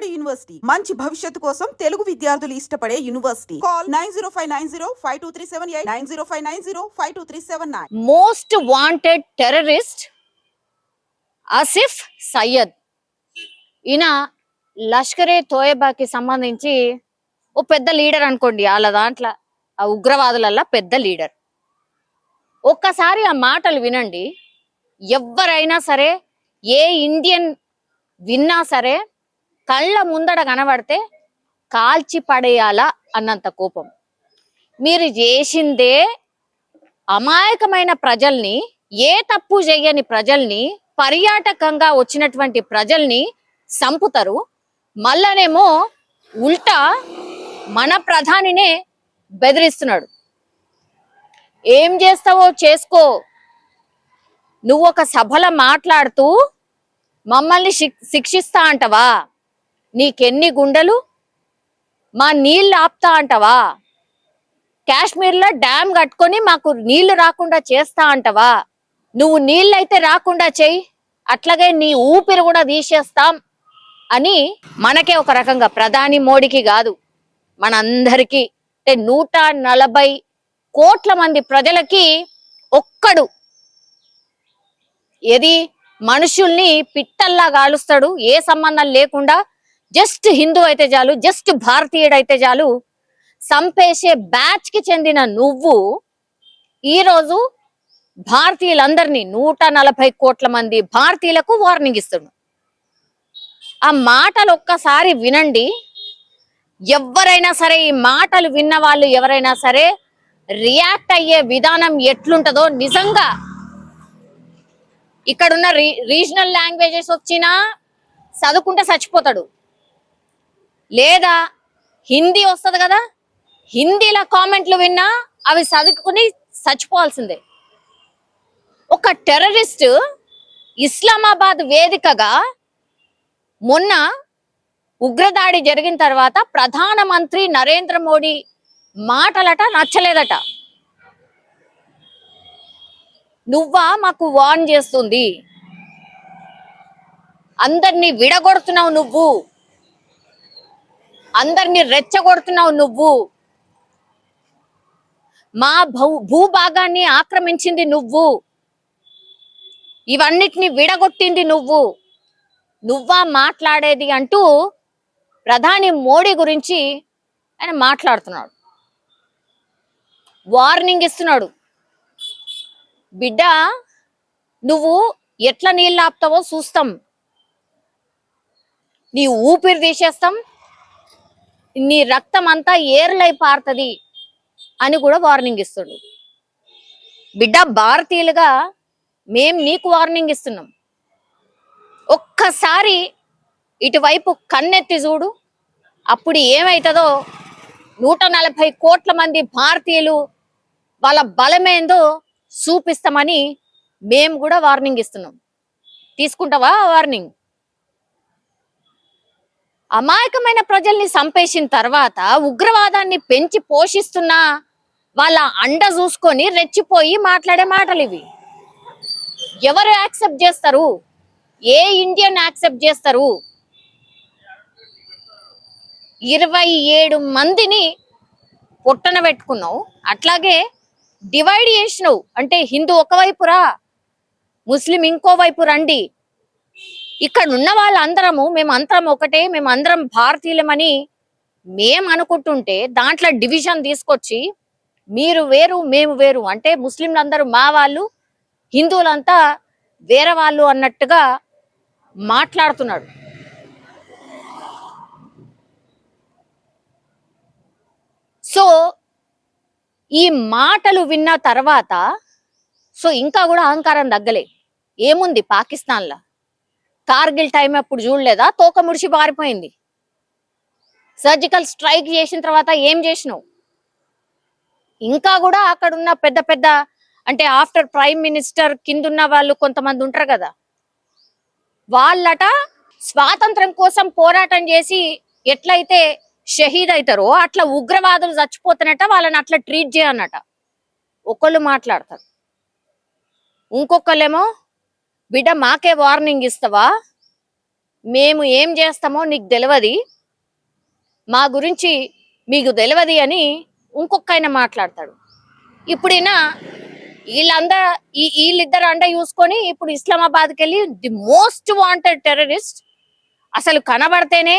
Vijayawada university. మంచి భవిష్యత్తు కోసం తెలుగు విద్యార్థులు ఇష్టపడే university. Call nine zero five nine zero five two three seven eight nine zero five nine zero five two three seven nine. Most wanted terrorist Asif Syed ఈయన లష్కరే తోయబాకి సంబంధించి ఓ పెద్ద leader అనుకోండి. వాళ్ళ దాంట్లో ఆ ఉగ్రవాదులల్లా పెద్ద లీడర్. ఒక్కసారి ఆ మాటలు వినండి. ఎవరైనా సరే ఏ ఇండియన్ విన్నా సరే కళ్ళ ముందడ కనబడితే కాల్చి పడేయాలా అన్నంత కోపం. మీరు చేసిందే అమాయకమైన ప్రజల్ని ఏ తప్పు చేయని ప్రజల్ని పర్యాటకంగా వచ్చినటువంటి ప్రజల్ని సంపుతారు. మళ్ళనేమో ఉల్టా మన ప్రధానినే బెదిరిస్తున్నాడు. ఏం చేస్తావో చేసుకో. నువ్వు ఒక సభల మాట్లాడుతూ మమ్మల్ని శిక్షిస్తా అంటవా? నీకెన్ని గుండెలు? మా నీళ్ళు ఆపుతా అంటవా? కాశ్మీర్లో డ్యామ్ కట్టుకొని మాకు నీళ్ళు రాకుండా చేస్తా అంటవా? నువ్వు నీళ్ళైతే రాకుండా చెయ్యి అట్లాగే నీ ఊపిరి కూడా తీసేస్తాం అని మనకే ఒక రకంగా ప్రధాని మోడీకి కాదు మనందరికీ. అంటే నూట నలభై కోట్ల మంది ప్రజలకి ఒక్కడు. ఏది? మనుషుల్ని పిట్టల్లా గాలుస్తాడు ఏ సంబంధం లేకుండా జస్ట్ హిందూ అయితే చాలు జస్ట్ భారతీయుడు అయితే చాలు సంపేసే బ్యాచ్కి చెందిన నువ్వు ఈరోజు భారతీయులందరినీ నూట నలభై కోట్ల మంది భారతీయులకు వార్నింగ్ ఇస్తున్నావు ఆ మాటలు ఒక్కసారి వినండి. ఎవరైనా సరే ఈ మాటలు విన్న వాళ్ళు ఎవరైనా సరే రియాక్ట్ అయ్యే విధానం ఎట్లుంటదో నిజంగా ఇక్కడున్న రీ రీజనల్ లాంగ్వేజెస్ వచ్చినా చదువుకుంటే చచ్చిపోతాడు. లేదా హిందీ వస్తుంది కదా హిందీలో కామెంట్లు విన్నా అవి చదువుకుని చచ్చిపోవాల్సిందే. ఒక టెర్రరిస్ట్ ఇస్లామాబాద్ వేదికగా మొన్న ఉగ్రదాడి జరిగిన తర్వాత ప్రధానమంత్రి నరేంద్ర మోడీ మాటలట నచ్చలేదట. నువ్వా మాకు వార్న్ చేస్తుంది. అందరినీ విడగొడుతున్నావు నువ్వు. అందరినీ రెచ్చగొడుతున్నావు నువ్వు. మా భూ భూభాగాన్ని ఆక్రమించింది నువ్వు. ఇవన్నిటిని విడగొట్టింది నువ్వు. నువ్వా మాట్లాడేది అంటూ ప్రధాని మోడీ గురించి ఆయన మాట్లాడుతున్నాడు. వార్నింగ్ ఇస్తున్నాడు. బిడ్డ నువ్వు ఎట్లా నీళ్ళు ఆపుతావో చూస్తాం. నీ ఊపిరి తీసేస్తాం నీ రక్తం అంతా ఏర్లై పారుతుంది అని కూడా వార్నింగ్ ఇస్తుండు. బిడ్డ భారతీయులుగా మేం నీకు వార్నింగ్ ఇస్తున్నాం. ఒక్కసారి ఇటువైపు కన్నెత్తి చూడు. అప్పుడు ఏమవుతుందో నూట నలభై కోట్ల మంది భారతీయులు వాళ్ళ బలమేందో చూపిస్తామని మేము కూడా వార్నింగ్ ఇస్తున్నాం. తీసుకుంటావా వార్నింగ్ అమాయకమైన ప్రజల్ని చంపేసిన తర్వాత ఉగ్రవాదాన్ని పెంచి పోషిస్తున్న వాళ్ళ అండ చూసుకొని రెచ్చిపోయి మాట్లాడే మాటలు ఇవి. ఎవరు యాక్సెప్ట్ చేస్తారు? ఏ ఇండియన్ యాక్సెప్ట్ చేస్తారు? ఇరవై ఏడు మందిని పొట్టన పెట్టుకున్నావు. అట్లాగే డివైడ్ చేసినావు. అంటే హిందూ ఒకవైపు రా ముస్లిం ఇంకో వైపు రండి. ఇక్కడ ఉన్న వాళ్ళందరము మేము అందరం ఒకటే మేము అందరం భారతీయులమని మేం అనుకుంటుంటే దాంట్లో డివిజన్ తీసుకొచ్చి మీరు వేరు మేము వేరు. అంటే ముస్లింలందరూ మా వాళ్ళు హిందువులంతా వేరే వాళ్ళు అన్నట్టుగా మాట్లాడుతున్నాడు. సో ఈ మాటలు విన్న తర్వాత సో ఇంకా కూడా అహంకారం తగ్గలే. ఏముంది పాకిస్తాన్లో? కార్గిల్ టైం అప్పుడు చూడలేదా? తోక ముడిచి పారిపోయింది. సర్జికల్ స్ట్రైక్ చేసిన తర్వాత ఏం చేసినావు? ఇంకా కూడా అక్కడ ఉన్న పెద్ద పెద్ద అంటే ఆఫ్టర్ ప్రైమ్ మినిస్టర్ కిందున్న వాళ్ళు కొంతమంది ఉంటారు కదా? వాళ్ళట స్వాతంత్రం కోసం పోరాటం చేసి ఎట్లయితే షహీద్ అవుతారో అట్లా ఉగ్రవాదులు చచ్చిపోతున్నట్ట వాళ్ళని అట్లా ట్రీట్ చేయనట. ఒకళ్ళు మాట్లాడతారు. ఇంకొకళ్ళేమో బిడ్డ మాకే వార్నింగ్ ఇస్తావా? మేము ఏం చేస్తామో నీకు తెలియదు మా గురించి మీకు తెలియదు అని ఇంకొక ఆయన మాట్లాడతాడు. ఇప్పుడైనా వీళ్ళందా వీళ్ళందరూ ఈ వీళ్ళిద్దరు అండ చూసుకొని ఇప్పుడు ఇస్లామాబాద్కి వెళ్ళి ది మోస్ట్ వాంటెడ్ టెర్రరిస్ట్ అసలు కనబడితేనే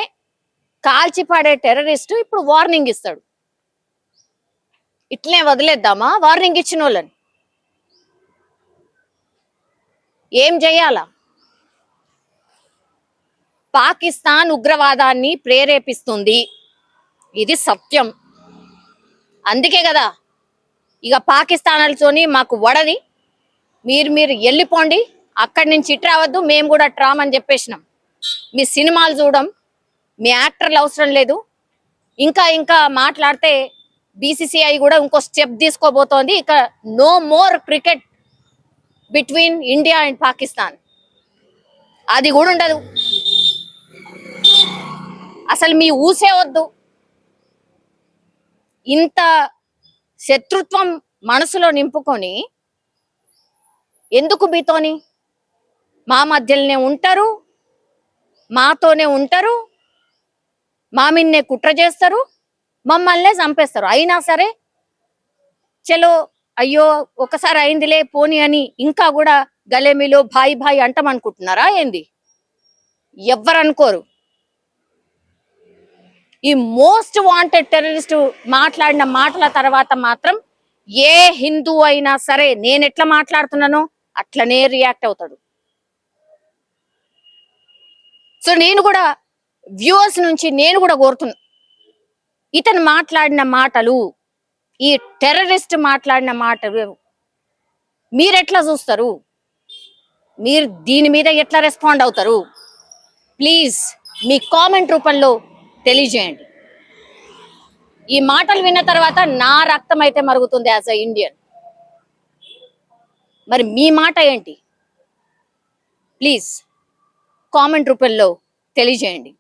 కాల్చిపాడే టెర్రరిస్ట్ ఇప్పుడు వార్నింగ్ ఇస్తాడు. ఇట్లే వదిలేద్దామా? వార్నింగ్ ఇచ్చిన వాళ్ళని. ఏం చేయాలా పాకిస్తాన్ ఉగ్రవాదాన్ని ప్రేరేపిస్తుంది. ఇది సత్యం. అందుకే కదా ఇక పాకిస్తాన్లతోని మాకు వడది. మీరు మీరు వెళ్ళిపోండి అక్కడి నుంచి ఇటు రావద్దు. మేము కూడా ట్రామ్ అని చెప్పేసినాం మీ సినిమాలు చూడడం మీ యాక్టర్లు అవసరం లేదు. ఇంకా ఇంకా మాట్లాడితే బీసీసీఐ కూడా ఇంకో స్టెప్ తీసుకోబోతోంది ఇక no more cricket between India and Pakistan అది కూడా ఉండదు. అసలు మీ ఊసే వద్దు. ఇంత శత్రుత్వం మనసులో నింపుకొని ఎందుకు మీతోని? మా మధ్యలోనే ఉంటారు మాతోనే ఉంటారు మా మిన్నే కుట్ర చేస్తారు మమ్మల్నే చంపేస్తారు. అయినా సరే చలో అయ్యో ఒకసారి అయిందిలే పోని అని ఇంకా కూడా గలేమిలో బాయి బాయి అంటామనుకుంటున్నారా ఏంది? ఎవ్వరనుకోరు. ఈ మోస్ట్ వాంటెడ్ టెర్రరిస్ట్ మాట్లాడిన మాటల తర్వాత మాత్రం ఏ హిందూ అయినా సరే నేను ఎట్లా మాట్లాడుతున్నానో అట్లనే రియాక్ట్ అవుతాడు. సో నేను కూడా వ్యూవర్స్ నుంచి నేను కూడా కోరుతున్నా. ఇతను మాట్లాడిన మాటలు ఈ టెర్రరిస్ట్ మాట్లాడిన మాట మీరు ఎట్లా చూస్తారు? మీరు దీని మీద ఎట్లా రెస్పాండ్ అవుతారు? ప్లీజ్ మీ కామెంట్ రూపంలో తెలియజేయండి. ఈ మాటలు విన్న తర్వాత నా రక్తం అయితే మరుగుతుంది యాజ్ అ ఇండియన్ మరి మీ మాట ఏంటి? ప్లీజ్ కామెంట్ రూపంలో తెలియజేయండి.